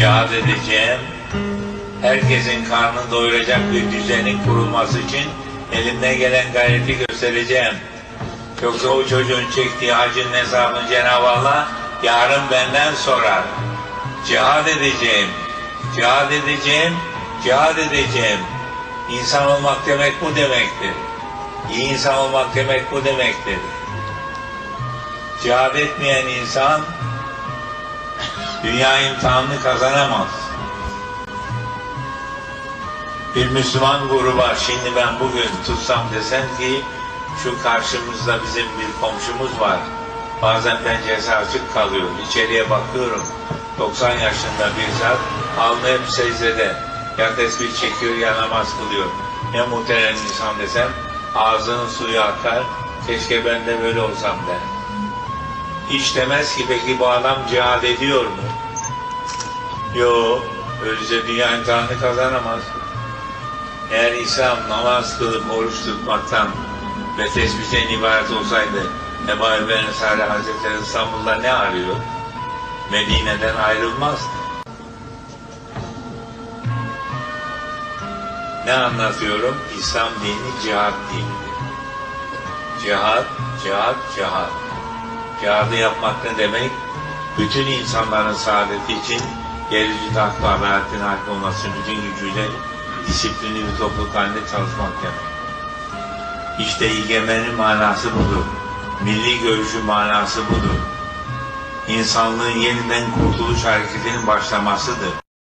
Cihad edeceğim. Herkesin karnını doyuracak bir düzenin kurulması için elimden gelen gayreti göstereceğim. Yoksa o çocuğun çektiği acının hesabını Cenab-ı Allah yarın benden sorar. Cihad edeceğim, cihad edeceğim, cihad edeceğim. İnsan olmak demek bu demektir. İyi insan olmak demek bu demektir. Cihad etmeyen insan dünya imtihanını kazanamaz. Bir Müslüman gruba şimdi ben bugün tutsam desem ki şu karşımızda bizim bir komşumuz var. Bazen penceresi açık kalıyor. İçeriye bakıyorum. 90 yaşında bir zat alnı hep secdede. Ya tesbih çekiyor ya namaz kılıyor. Ne muhterem insan desem ağzının suyu akar. Keşke ben de böyle olsam der. Hiç demez ki peki bu adam cihad ediyor mu? Yo, öylece dünya imtihanını kazanamaz. Eğer İslam namaz kılıp oruç tutmaktan ve tesbihten ibaret olsaydı Ebu Eber Salih Hazretleri İstanbul'da ne arıyor? Medine'den ayrılmazdı. Ne anlatıyorum? İslam dini cihat dinidir. Cihat, cihat, cihat. Cihadı yapmak ne demek? Bütün insanların saadeti için yeryüzünde hak ve adaletin hakim olması bütün gücüyle disiplinli bir topluluk halinde çalışmak demek. İşte egemenin manası budur. Milli görüşün manası budur. İnsanlığın yeniden kurtuluş hareketinin başlamasıdır.